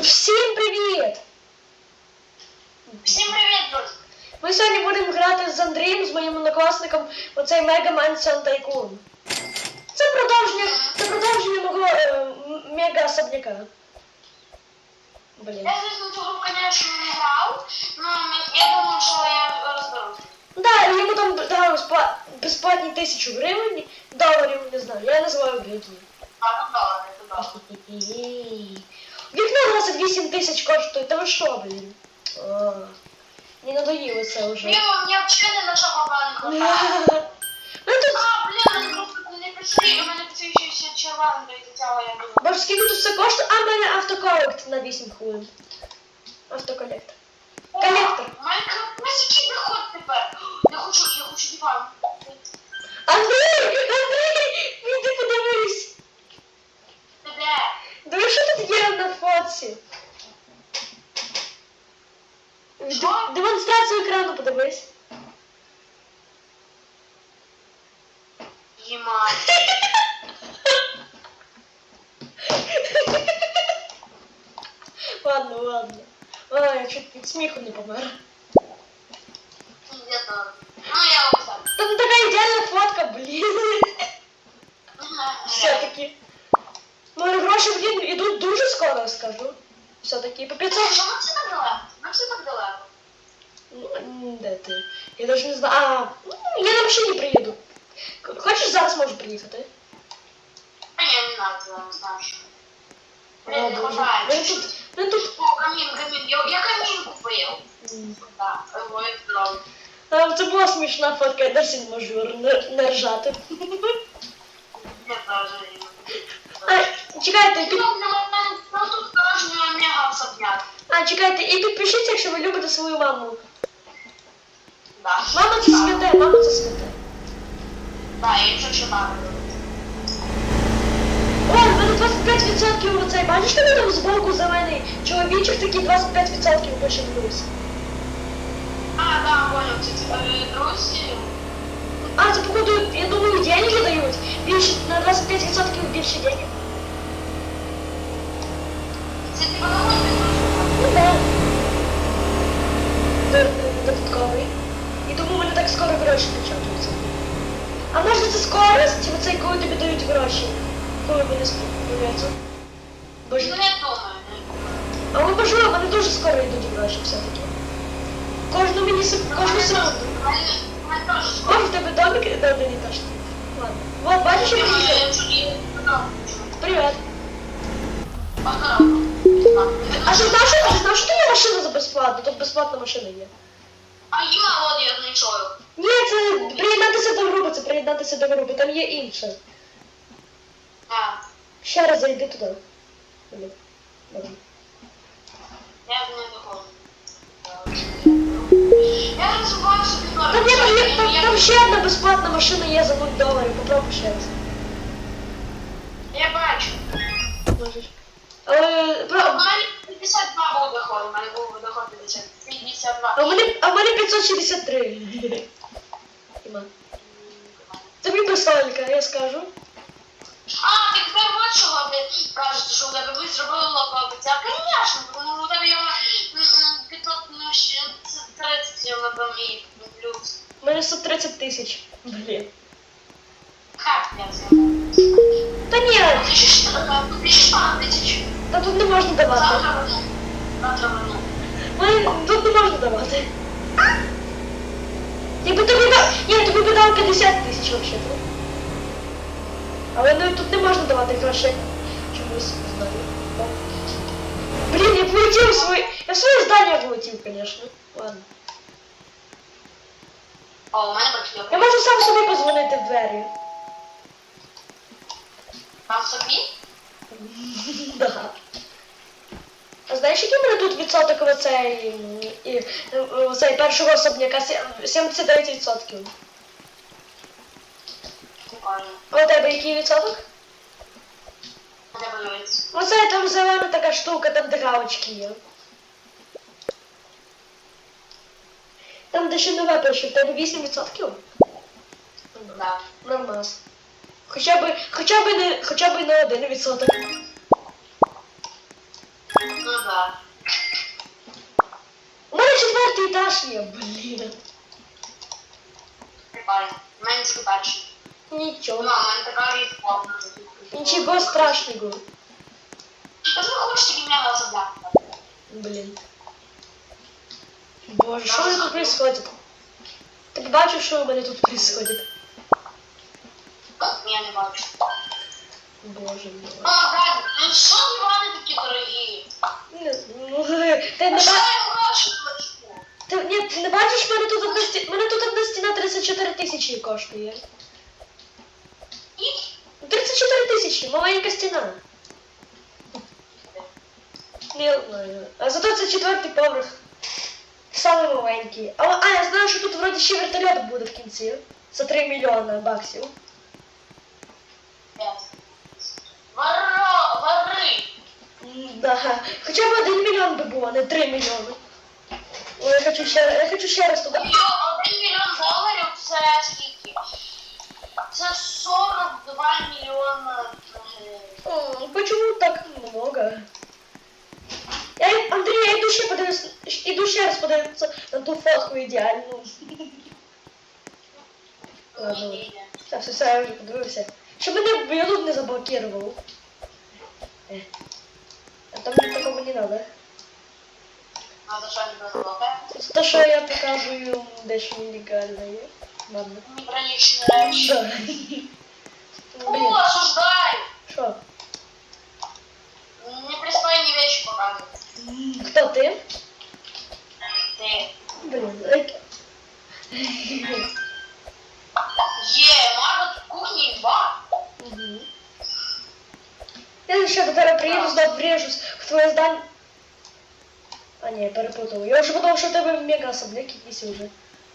Всім привіт! Всім привіт! Ми сьогодні будемо грати з Андрієм, з моїм однокласником, оцей Mega Mansion Tycoon. Це продовження, це продовження мого е, мега особняка. Блін. Я, звісно, гру, звісно, не грав, але я думаю, що я розберусь. Да, йому там дали безплатні тисячу гривень, доларів, не знаю, я називаю гривні. А, ну добре, то добре. Вікно 28 тисяч коштує, та ви що, блін? А, Не надоїло це вже. Ні, мені взагалі не на що попали не хватає. Ну тут, А, блін, мені просто не прийшли, у мене все ще ще червоно до цього, я думаю. боже, скільки тут все коштує? А, в мене автоколект на 8 хвилин. Автоколект. Колектор. О, Майнкрафт, у нас який доход тепер? Я хочу, я хочу диван. Андрій! Андрій! Іди подивись! Ти де? Диви, що тут є на фотці? Що? Д- Демонстрацію екрану подивись. Єма. Ладно, ладно. Ой, я чуть від сміху не помер. Пиздец, ладно. Ну, я вам сам. Там така ідеальна фотка, блін. Все-таки. Мої гроші, ідуть дуже скоро, скажу. Все-таки по 500. Що нам все так далеко? Нам все так далеко. Ну, де ти? Я навіть не знаю. А, ну, я на машині приїду. Хочеш зараз можу приїхати? А я не знаю, ти не Блін, не хватає. Ми тут. О, камін, камін. Я, я камін купив. Його я. А, Це була смішна фотка, я досі не можу не, не ржати. Я теж чекайте, Ну, під... для мене ну, тут порожнього мега особняк. а, чекайте, і підпишіться, якщо ви любите свою маму. Да. Мама це святе, мама це святе. Да, я вже читав. О, в мене 25% оцей, бачиш, ти там збоку зелений чоловічок, такий 25% пише плюс. А, да, понял, це е, друзі. А, це походу, я думаю, деньги дають. Більше, на 25% більше денег. Додатковий. І тому в мене так скоро гроші початуються. А може це скорость, оцей, коли тобі дають гроші? Коли вони співаються? Ну, Боже. не думаю, не думаю. Але можливо, вони дуже скоро йдуть гроші все-таки. Кожну мені сек- кожну секунду. В тебе домик? Ладно. Вот, бачиш, я приїхав. Я чую, я подумав. Привіт. А ти знав, що ти знав, що є машина за безплатно? Тут безплатна машина є. А я от я знайшов. Ні, це приєднатися до групи, це приєднатися до групи, там є інше. А, Ще раз зайди туди. Блін. Добре. я не доходжу. Я розвиваю собі Там, є, там, є, там, там ще одна безплатна машина є за 0 доларів, попробуй ще раз. Я бачу. Можеш. Але, У про, мене 52 був доход, у мене був доход 50. 52. а в мене, а в мене 563. Іма. Тобі прикольненько, я скажу. А, ти тепер от чого ти кажеш, що у тебе ви зробили лого обіцяв? Звісно, тому у тебе є 500, ну, ще 30 лого і плюс. У мене 130 тисяч. Блін. Как я це? Та ні, Ти та тут не можна давати. Завтра тут не можна давати. Якби тобі дав. Ні, тобі би дав 50 тисяч взагалі. Але ну, тут не можна давати грошей. Чомусь знаю. Блін, я полетів своє. Я своє здання полетів, звісно. Ладно. Я можу сам собі позвонити в двері. Там собі? Да. А знаєш, який в мене тут відсоток і, е, оцей першого особняка? Сім- 79%. Прикольно. А у тебе який відсоток? Подивитися? Оце там зелена така штука, там де галочки є. Там де ще нове пише, в тебе 8%? Да. Нормас. Хоча б, хоча б не, хоча б не один відсоток. да. У мене четвертий етаж є, блін. Прикольно. У мене тільки перший. Нічого. Мама, у мене така відповідна. Нічого страшного. Я не хочу тільки мене розглядати. Блін. Боже, що тут происходит? Ти б бачив, що у мене тут Происходит? Я не бачу. Боже мій. Мама, брат, ну що дивани такі дорогі? Не, ну, ти не Що ба... я гроші плачу? Ти, ні, ти не бачиш, мене тут одна сті... мене тут одна стіна 34 тисячі коштує. І 34 тисячі, маленька стіна. Не знаю. А зато це четвертий поверх. Самий маленький. А, а я знаю, що тут вроді ще вертольот буде в кінці. За 3 мільйони баксів. Воро, вори. М, Да. Хоча б 1 мільйон би було, не 3 мільйони. Ой, я хочу ще, я хочу ще раз туди. Мільйон- Один мільйон доларів це скільки? Це 42 мільйона гривень. М, Почему так много? Я, Андрій, я йду ще подивлюсь, іду ще раз подивитися на ту фотку ідеальну. Ладно. Ні, ні. Все, все, все, я вже подивився. Щоб мене YouTube не заблокировал. Е. А там такого не надо. А за що не дозволите? За що я показую дещо нелегальне. Ладно. Неприличні речі. Да. О, осуждай! що? А ні, перепутав. Я вже подумав, що в тебе мега особняк якийсь уже.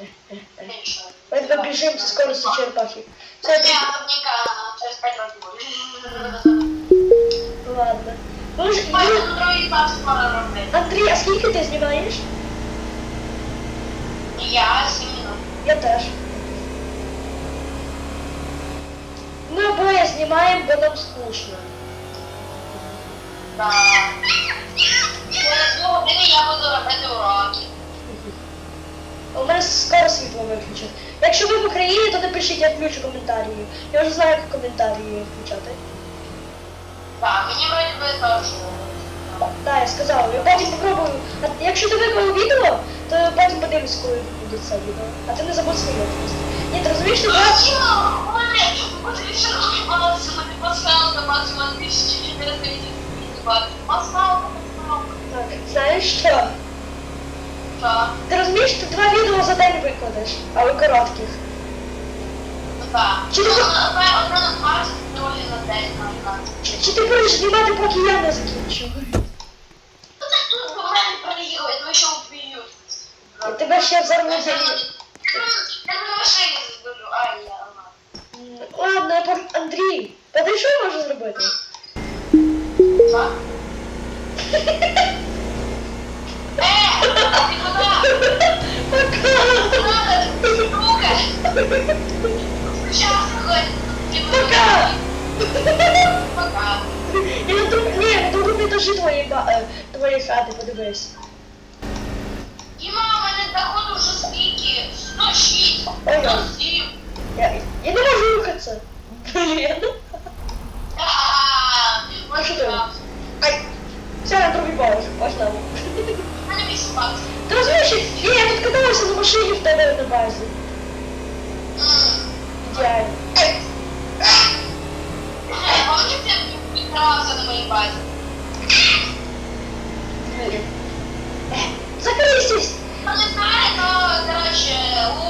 Е, е, е. Ти що? Ми тебе біжимо зі скоростю черепахи. Все, я Ні, приїду. особняка через 5 років буде. Ладно. Ну, ж, Пойду ну, на другий етап скоро робити. Андрій, а скільки ти знімаєш? Я 7 минут. Я теж. Ми обоє знімаємо, бо нам скучно. Через 2 години я буду робити уроки. У мене скоро світло виключать. Якщо ви в Україні, то напишіть, я включу коментарі. Я вже знаю, як коментарі включати. Так, мені вроді би теж. Так, я сказала, я потім попробую. А якщо ти виклав відео, то потім подивлюсь, коли буде це відео. А ти не забудь своє просто. Ні, ти розумієш, ти брат? Так, знаєш що? Ти розумієш, ти два відео за день викладеш, але коротких. Чи, чи ти будеш знімати, поки я не закінчу? Я тебе ще взорву за М, Ладно, я пор... Андрій, ти що можу зробити? Пока! Пока. Я на друг... Ні, на другому етажі твоєї, ба... е, твоєї хати, подивись. Діма, у мене доходу вже скільки? 106, Ой, 107. Я, я не можу рухатися. Блін. Базі. Ідеально. Ай, Пам'ятаєте, як на моїй базі? блін. Е, Закрийся! Пам'ятаєте, коротше, у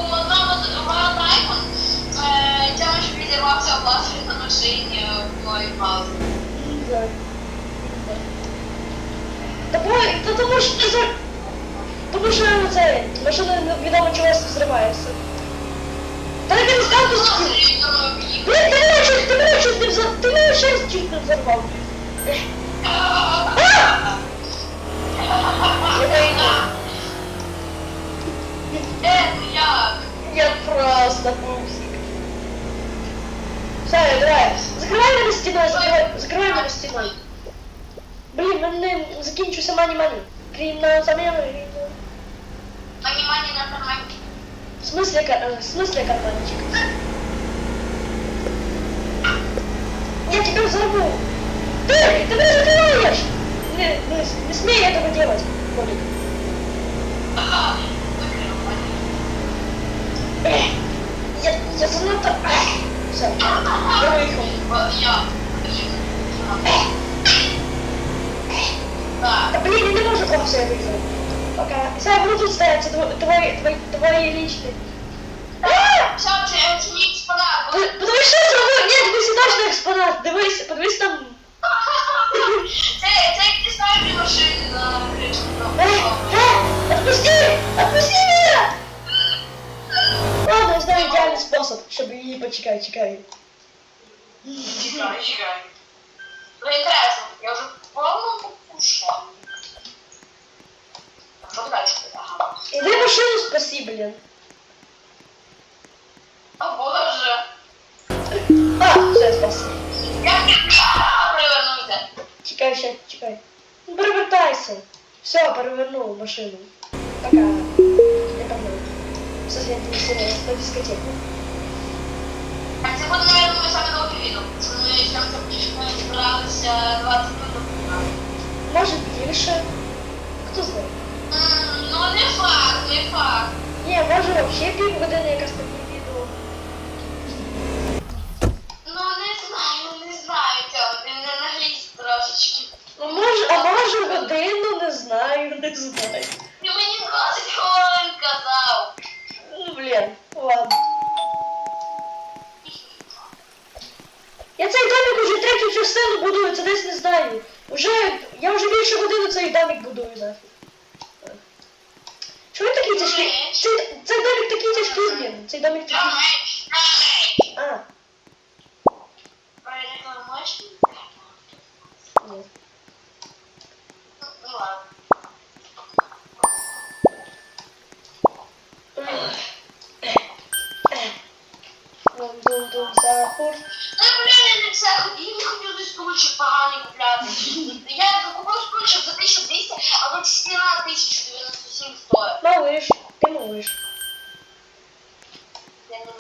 Wild Icon е, Тьомич підірвався власне на машині в моїй базі. Да. Бо, та тому що ти за... Тому що це, машина невідомо чогось взривається. Та я не тут стіл. Блін, ти мене чуть, ти мене чуть не взорвав, ти мене ще чуть не взорвав. Я ну? Я просто пупсик. Все, давай. Закривай мене стіною, закривай, закривай мене стіною. Блін, мене закінчився мані мані. Крім на заміну. Мані мані на карманці. В смысле, кар- в смысле карманчик? Я тебя взорву! Ты, ты меня закрываешь! Не, не, не смей этого делать, Колик. Ага, викрив мене. Эх, Я, я занадто... Все, я выехал. О, Я. Так. Да блин, я не могу вам все выехал. Пока. Все, я буду тут стоять, это твои, твои, твои, твои личные. А! Все, це оцініть експонат. бо- П- Потому что зробив? Ні, дивись, точно експонат. Дивись, подивись там. Це, це як ти ставиш машини на кришку. Э, э, отпусти! Отпусти меня! Ладно, я знаю идеальный способ, чтобы її почекай, чекай. Чекай, чекай. Ну, інтересно, я вже Що далі? Ага. Іди машину спаси, блін. О боже. А, все, спас. Як ти привернуйте? Чекай, ще, чекай. Ну, перевертайся. Все, перевернув машину. Пока. Я погнал. Все, я не на дискотеку. А це буде, мабуть, моє саме довге відео. Це ми там ми збиралися 20 минут. Може більше. Хто знає? Ну, не факт, не факт. Ні, може взагалі півгодини якась таке відео. Ну, не знаю, не знаю цього. Ти не наглість трошечки. Ну, може, а може годину, не знаю, не знаю. Ти мені 20 хвилин казав. Ну, блін, ладно. Я цей домик уже третю частину будую, це десь не знаю. Уже, я вже більше години цей домик будую нафіг. Чому він такий тяжкий? Цей, цей домик такий тяжкий, блін. Цей домик такий. А, ні. Захур. Блін, я не хотів, я не хотів десь стульчик поганий купляти. Я купив стульчик за 1200, а тут стіна 1097 стоїть. Малиш, малиш. Я не.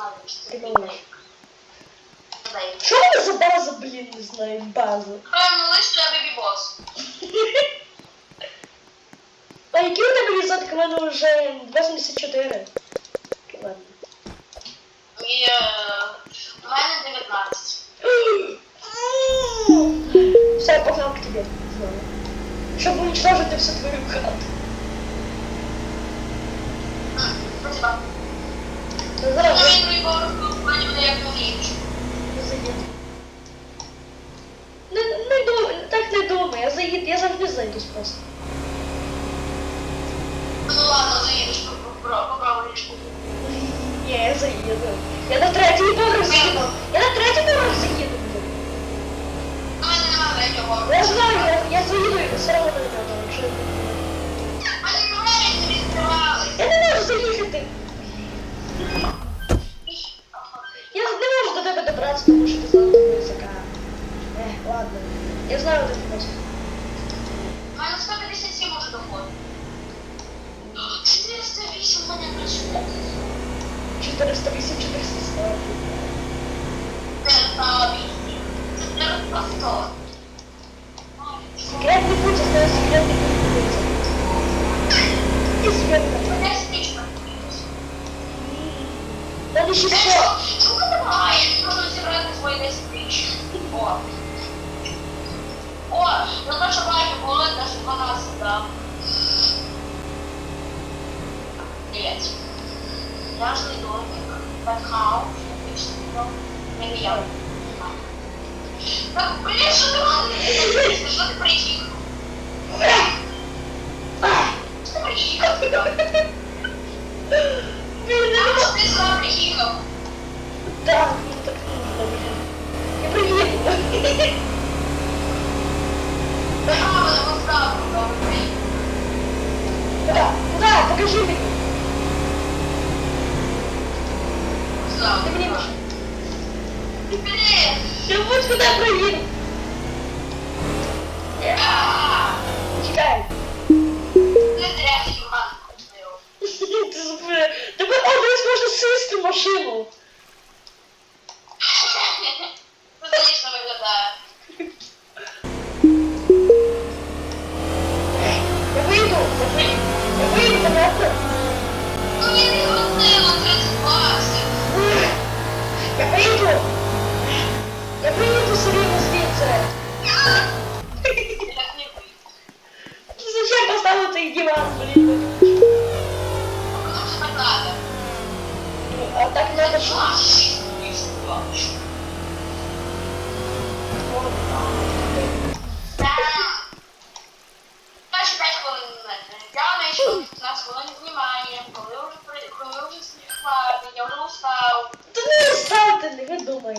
Ти малиш. Дай. Що за база, блін, не знаю, база. Певно, лист я бібі бос. А який у тебе візок? У мене вже 84. Ладно. І е, у мене 19. Все, я погнал к тебе. Чтобы уничтожить всю твою хату. М, Спасибо. Ну, Ну, зараз він другий поверх в плані буде як новіше. я заїду. Не, не думай, так не думай, я заїду, я завжди зайду просто. Ну ладно, заїдеш, попробуй ліжку. Ні, я заїду. Я на третій поверх заїду. Я на третій поверх заїду. Я знаю, я, я заїду і все одно не треба, добратися, тому що ти язика. Ех, ладно. Я знаю этот спосіб. У мене 157 уже доходить. 408 у мене працює. 408, 440. 408. 400.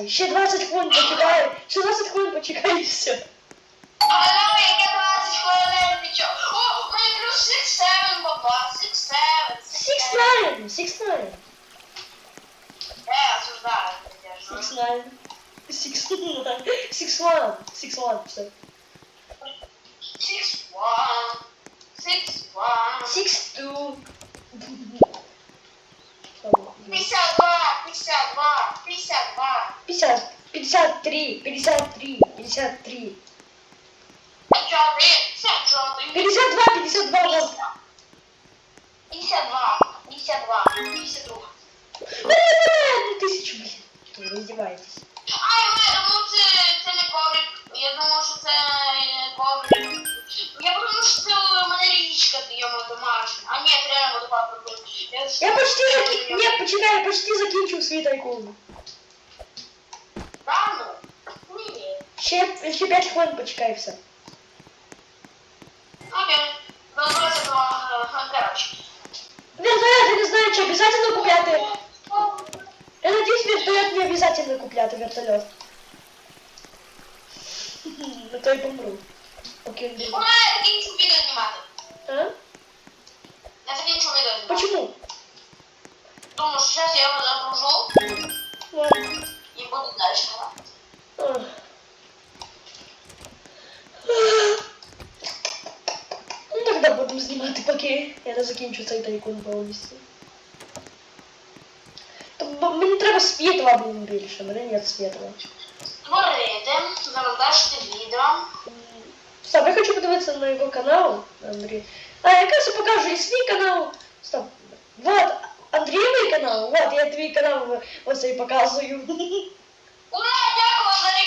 Думаєте. Ще 20 хвилин почекай. Ще 20 хвилин почекай і все. Але яке 20 хвилин нічого. О, у мене плюс 6-7, баба, 6-7, 6 9 6 9 Е, осуждаю, звісно. 6 9 6 6 1 6 1 все. 53 53 53 Сяджати, сяджати. 52 52 вот. 52, 52, 52. Ну, тисячу, блін. Ви издеваетесь. Ай, я думав, це, це не коврик. Я думав, що це е, коврик. Я думав, що це у мене річка йому домашня. А ні, це реально водопад прикольний. Я почти заки... Нет, почекай, я почти закінчив свій тайкун. Да, ну? Ні. Ще, ще 5 хвилин почекай і все. Окей. Розберемося до коротше. Вертолет, я не знаю, чи обязательно купляти. Я надеюсь, вертолет не обязательно купляти вертолет. На то й помру. Поки він буде. Ура, я закінчу відео знімати. А? Я закінчу відео знімати. Почему? Тому що зараз я його загружу Ладно. і буду далі Поки я не закінчу цей тайкун повністю. Мені треба світла, блін, більше, мене нет світла. Створити, завантажити відео. Стоп, я хочу подивитися на його канал, Андрій. А, я кажется, покажу і свій канал. Стоп. Вот, Андрієвий канал, вот, я твій канал ось і показую.